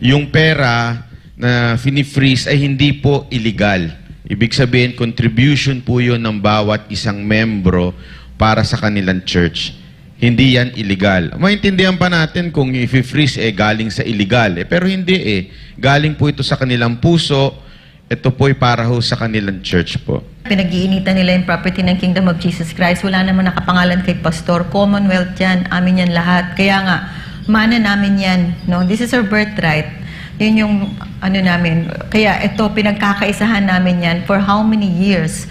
yung pera na fini-freeze ay hindi po illegal. Ibig sabihin, contribution po yun ng bawat isang membro para sa kanilang church. Hindi yan illegal. Maintindihan pa natin kung i-freeze eh galing sa illegal. Eh, pero hindi eh. Galing po ito sa kanilang puso. Ito po ay para ho sa kanilang church po. Pinag-iinitan nila yung property ng Kingdom of Jesus Christ. Wala naman nakapangalan kay Pastor. Commonwealth yan. Amin yan lahat. Kaya nga, mana namin yan. No? This is our birthright. Yun yung ano namin. Kaya ito, pinagkakaisahan namin yan for how many years?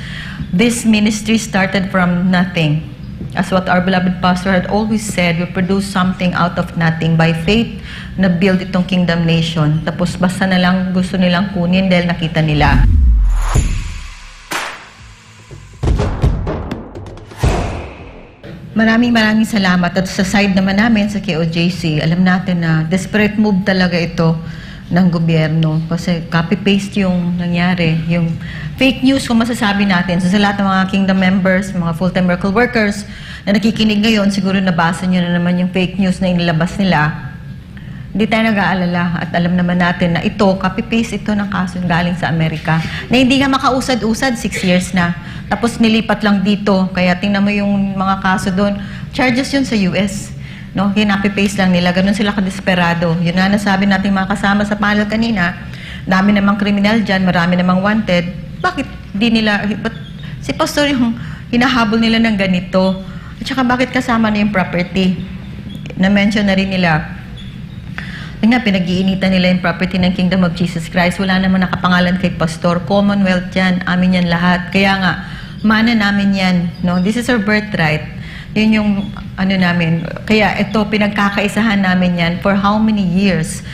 This ministry started from nothing. As what our beloved pastor had always said, we produce something out of nothing by faith na build itong kingdom nation. Tapos basta na lang gusto nilang kunin dahil nakita nila. Maraming maraming salamat. At sa side naman namin sa KOJC, alam natin na desperate move talaga ito ng gobyerno. Kasi copy-paste yung nangyari. Yung fake news kung masasabi natin. So sa lahat ng mga kingdom members, mga full-time miracle workers na nakikinig ngayon, siguro nabasa nyo na naman yung fake news na inilabas nila. Hindi tayo nag-aalala at alam naman natin na ito, copy-paste ito ng kaso galing sa Amerika. Na hindi nga makausad-usad, six years na. Tapos nilipat lang dito. Kaya tingnan mo yung mga kaso doon. Charges yun sa US. No, hinapi-paste lang nila. Ganun sila kadesperado. Yun na nasabi natin mga kasama sa panel kanina. Dami namang kriminal dyan, marami namang wanted. Bakit di nila, ba't si pastor yung hinahabol nila ng ganito? At saka bakit kasama na yung property? Na-mention na rin nila, yun nga, pinag-iinitan nila yung property ng Kingdom of Jesus Christ. Wala naman nakapangalan kay Pastor. Commonwealth yan. Amin yan lahat. Kaya nga, mana namin yan. No? This is our birthright. Yun yung ano namin. Kaya ito, pinagkakaisahan namin yan for how many years?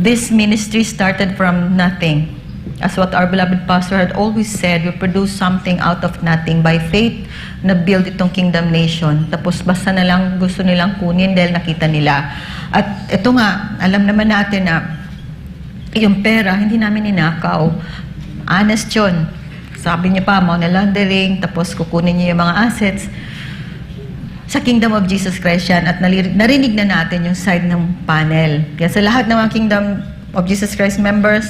This ministry started from nothing. As what our beloved pastor had always said, we produce something out of nothing by faith na build itong kingdom nation. Tapos basta na lang gusto nilang kunin dahil nakita nila. At ito nga, alam naman natin na yung pera, hindi namin ninakaw. Honest yun. Sabi niya pa, money laundering, tapos kukunin niya yung mga assets. Sa Kingdom of Jesus Christ yan at narinig na natin yung side ng panel. Kaya sa lahat ng mga Kingdom of Jesus Christ members,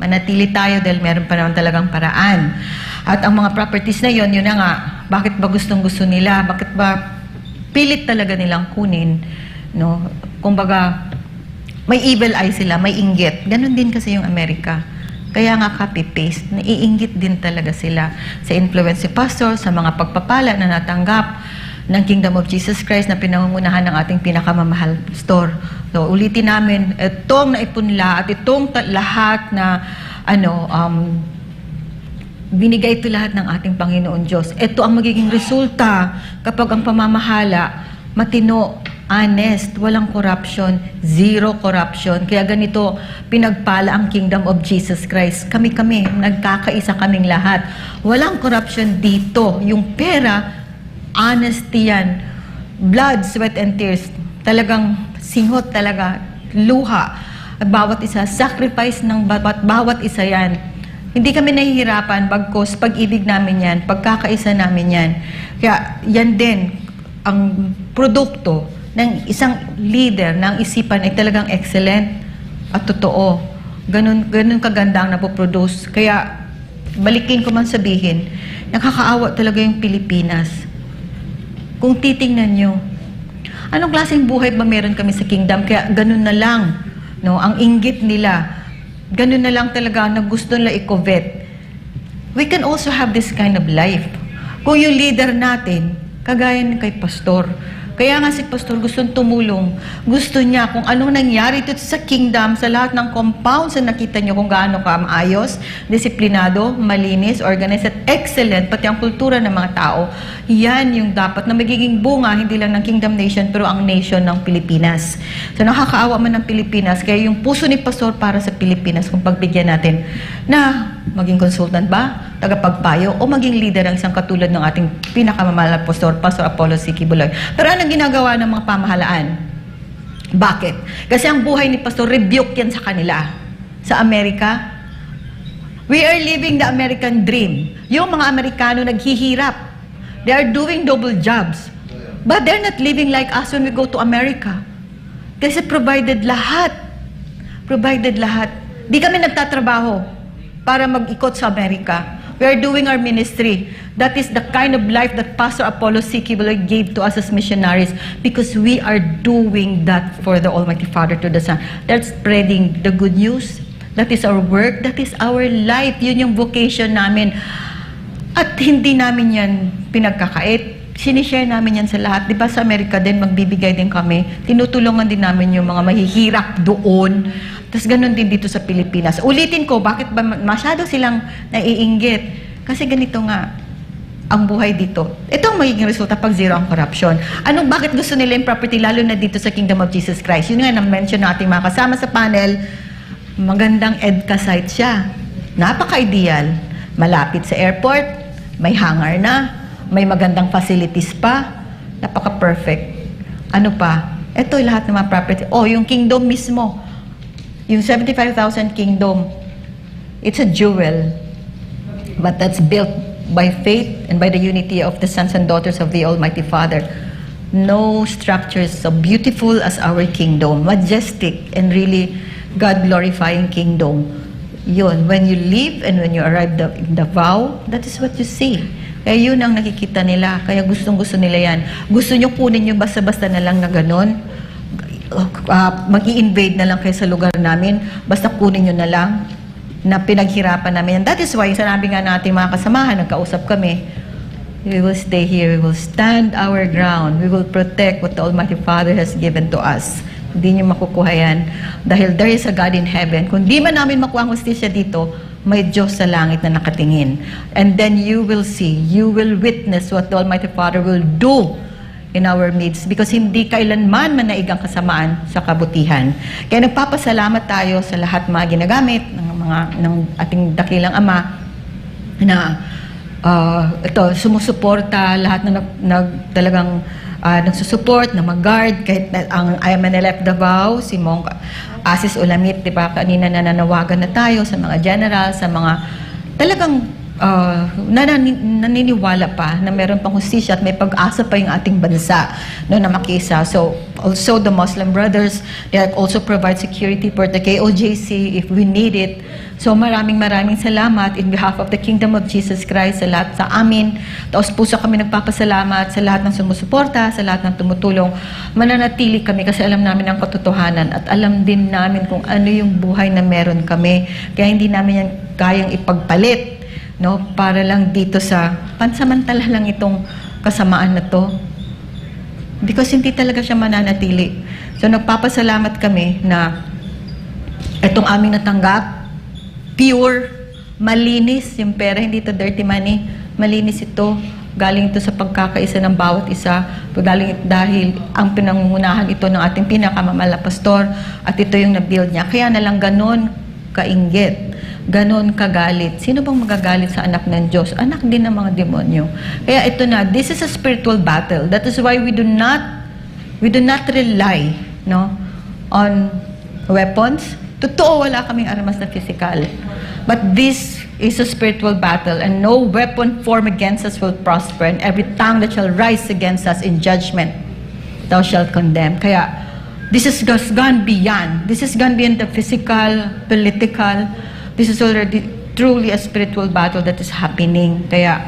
manatili tayo dahil meron pa naman talagang paraan. At ang mga properties na yon, yun na nga, bakit ba gustong gusto nila? Bakit ba pilit talaga nilang kunin? No? Kumbaga, may evil eye sila, may inggit. Ganon din kasi yung Amerika. Kaya nga copy-paste, naiinggit din talaga sila sa influence si pastor, sa mga pagpapala na natanggap ng Kingdom of Jesus Christ na pinangungunahan ng ating pinakamamahal pastor. So, ulitin namin, itong naipunla at itong lahat na ano, um, binigay ito lahat ng ating Panginoon Diyos. Ito ang magiging resulta kapag ang pamamahala matino, honest, walang corruption, zero corruption. Kaya ganito, pinagpala ang kingdom of Jesus Christ. Kami-kami, nagkakaisa kaming lahat. Walang corruption dito. Yung pera, honesty yan. Blood, sweat, and tears. Talagang singhot talaga. Luha. At bawat isa, sacrifice ng bawat, bawat isa yan. Hindi kami nahihirapan bagkos pag-ibig namin yan, pagkakaisa namin yan. Kaya yan din ang produkto ng isang leader ng isipan ay talagang excellent at totoo. Ganun, ganun kaganda ang napoproduce. Kaya balikin ko man sabihin, nakakaawa talaga yung Pilipinas. Kung titingnan nyo, anong klaseng buhay ba meron kami sa kingdom? Kaya ganun na lang, no? Ang inggit nila, ganun na lang talaga na gusto nila i-covet. We can also have this kind of life. Kung yung leader natin, kagaya ng kay pastor, kaya nga si pastor gustong tumulong. Gusto niya kung anong nangyari dito sa kingdom, sa lahat ng compounds na nakita niyo kung gaano ka maayos, disiplinado, malinis, organized, at excellent, pati ang kultura ng mga tao. Yan yung dapat na magiging bunga, hindi lang ng kingdom nation, pero ang nation ng Pilipinas. So nakakaawa man ng Pilipinas, kaya yung puso ni pastor para sa Pilipinas, kung pagbigyan natin na maging consultant ba, tagapagpayo, o maging leader ang isang katulad ng ating pinakamamahal na pastor, Pastor Apollo C. Kibuloy. Pero anong ginagawa ng mga pamahalaan? Bakit? Kasi ang buhay ni Pastor, rebuke yan sa kanila. Sa Amerika, we are living the American dream. Yung mga Amerikano naghihirap. They are doing double jobs. But they're not living like us when we go to America. Kasi provided lahat. provided lahat. Di kami nagtatrabaho para mag-ikot sa Amerika. We are doing our ministry. That is the kind of life that Pastor Apollo Sikibuloy gave to us as missionaries because we are doing that for the Almighty Father to the Son. That's spreading the good news. That is our work. That is our life. Yun yung vocation namin. At hindi namin yan pinagkakait. Sinishare namin yan sa lahat. Di ba sa Amerika din, magbibigay din kami. Tinutulungan din namin yung mga mahihirap doon. Tapos ganun din dito sa Pilipinas. Ulitin ko, bakit ba masyado silang naiinggit? Kasi ganito nga, ang buhay dito. Ito ang magiging resulta pag zero ang corruption. Anong, bakit gusto nila yung property, lalo na dito sa Kingdom of Jesus Christ? Yun nga, na-mention natin mga kasama sa panel, magandang EDCA site siya. Napaka-ideal. Malapit sa airport, may hangar na, may magandang facilities pa, napaka-perfect. Ano pa? Ito lahat ng mga property. Oh, yung kingdom mismo. Yung 75,000 kingdom, it's a jewel. But that's built by faith and by the unity of the sons and daughters of the Almighty Father. No structure is so beautiful as our kingdom, majestic and really God-glorifying kingdom. Yun, when you live and when you arrive the, in the vow, that is what you see. Kaya yun ang nakikita nila. Kaya gustong-gusto nila yan. Gusto nyo kunin yung basta-basta na lang na ganon. Uh, mag invade na lang kayo sa lugar namin. Basta kunin nyo na lang na pinaghirapan namin. And that is why, sanabi nga natin mga kasamahan, nagkausap kami, we will stay here, we will stand our ground, we will protect what the Almighty Father has given to us. Hindi niyo makukuha yan. Dahil there is a God in heaven. Kung di man namin makuha ang hustisya dito, may Diyos sa langit na nakatingin. And then you will see, you will witness what the Almighty Father will do in our midst because hindi kailanman manaigang kasamaan sa kabutihan. Kaya nagpapasalamat tayo sa lahat mga ginagamit ng mga ng ating dakilang ama na uh, ito sumusuporta lahat na nag, nag talagang uh, nagsusupport na mag-guard kahit na, ang IMNLF Davao si Mong Asis Ulamit di ba kanina nananawagan na tayo sa mga general sa mga talagang uh, nanani- naniniwala pa na meron pang hustisya at may pag-asa pa yung ating bansa no, na makisa. So, also the Muslim brothers, they also provide security for the KOJC if we need it. So, maraming maraming salamat in behalf of the Kingdom of Jesus Christ sa lahat sa amin. Taos puso kami nagpapasalamat sa lahat ng sumusuporta, sa lahat ng tumutulong. Mananatili kami kasi alam namin ang katotohanan at alam din namin kung ano yung buhay na meron kami. Kaya hindi namin yan kayang ipagpalit no para lang dito sa pansamantala lang itong kasamaan na to. Because hindi talaga siya mananatili. So nagpapasalamat kami na itong aming natanggap pure malinis yung pera hindi to dirty money malinis ito. Galing ito sa pagkakaisa ng bawat isa. Galing ito dahil ang pinangungunahan ito ng ating pinakamamala pastor at ito yung na-build niya. Kaya na lang ganon kainggit ganon kagalit. Sino bang magagalit sa anak ng Diyos? Anak din ng mga demonyo. Kaya ito na, this is a spiritual battle. That is why we do not we do not rely no on weapons. Totoo, wala kaming armas na physical. But this is a spiritual battle and no weapon formed against us will prosper and every tongue that shall rise against us in judgment thou shalt condemn. Kaya this is gone beyond. This has gone beyond the physical, political, this is already truly a spiritual battle that is happening. Kaya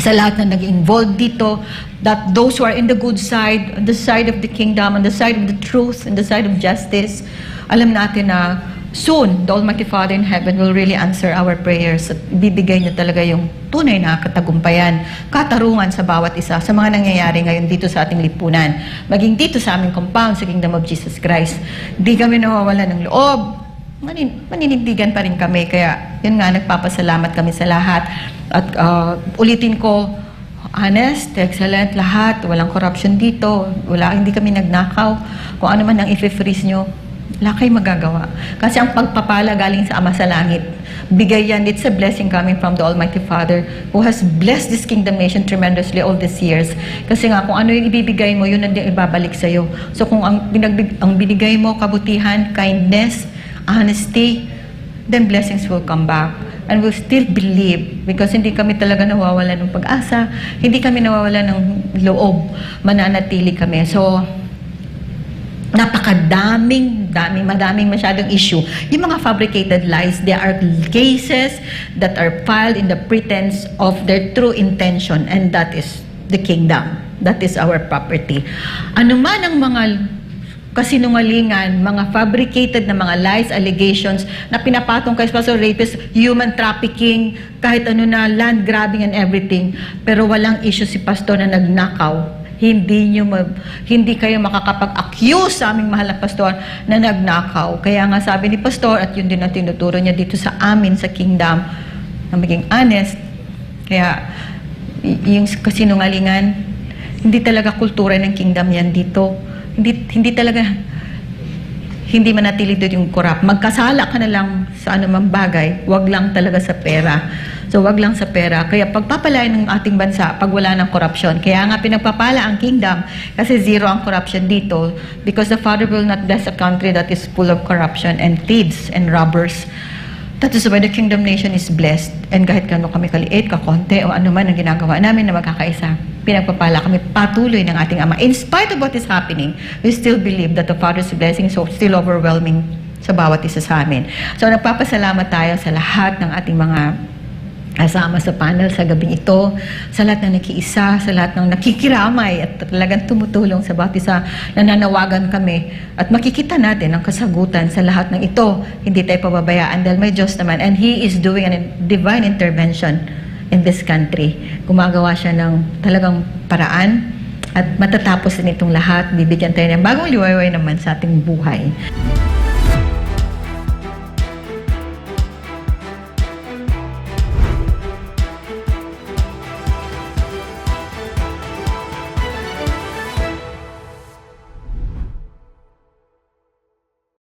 sa lahat na nag-involved dito, that those who are in the good side, on the side of the kingdom, on the side of the truth, on the side of justice, alam natin na soon, the Almighty Father in heaven will really answer our prayers at bibigay niya talaga yung tunay na katagumpayan, katarungan sa bawat isa sa mga nangyayari ngayon dito sa ating lipunan. Maging dito sa aming compound sa Kingdom of Jesus Christ. Hindi kami nawawala ng loob, manin, maninindigan pa rin kami. Kaya, yun nga, nagpapasalamat kami sa lahat. At uh, ulitin ko, honest, excellent, lahat. Walang corruption dito. Wala, hindi kami nagnakaw. Kung ano man ang i-freeze nyo, wala kayo magagawa. Kasi ang pagpapala galing sa Ama sa Langit, bigay yan, it's a blessing coming from the Almighty Father who has blessed this kingdom nation tremendously all these years. Kasi nga, kung ano yung ibibigay mo, yun ang ibabalik sa'yo. So kung ang, binagbig, ang binigay mo, kabutihan, kindness, honesty, then blessings will come back. And we'll still believe because hindi kami talaga nawawala ng pag-asa, hindi kami nawawala ng loob, mananatili kami. So, napakadaming dami, madaming masyadong issue. Yung mga fabricated lies, there are cases that are filed in the pretense of their true intention and that is the kingdom. That is our property. Ano man ang mga kasinungalingan, mga fabricated na mga lies, allegations na pinapatong kay Pastor Rapist, human trafficking, kahit ano na, land grabbing and everything. Pero walang issue si Pastor na nagnakaw. Hindi nyo ma- hindi kayo makakapag-accuse sa aming mahal na pastor na nagnakaw. Kaya nga sabi ni pastor at yun din ang tinuturo niya dito sa amin sa kingdom na maging honest. Kaya yung kasinungalingan, hindi talaga kultura ng kingdom yan dito. Hindi, hindi talaga, hindi manatili doon yung corrupt. Magkasala ka na lang sa anumang bagay, wag lang talaga sa pera. So wag lang sa pera. Kaya pagpapalain ng ating bansa pag wala ng corruption. Kaya nga pinagpapala ang kingdom kasi zero ang corruption dito because the Father will not bless a country that is full of corruption and thieves and robbers. That is why the kingdom nation is blessed. And kahit kano kami kaliit, kakonte, o ano man ang ginagawa namin na magkakaisa, pinagpapala kami patuloy ng ating Ama. In spite of what is happening, we still believe that the Father's blessings are still overwhelming sa bawat isa sa amin. So nagpapasalamat tayo sa lahat ng ating mga kasama sa panel sa gabing ito, sa lahat ng nakiisa, sa lahat ng nakikiramay at talagang tumutulong sa bawat isa, nananawagan kami at makikita natin ang kasagutan sa lahat ng ito. Hindi tayo pababayaan dahil may Diyos naman and He is doing a divine intervention in this country. Gumagawa siya ng talagang paraan at matatapos din itong lahat. Bibigyan tayo ng bagong liwayway naman sa ating buhay.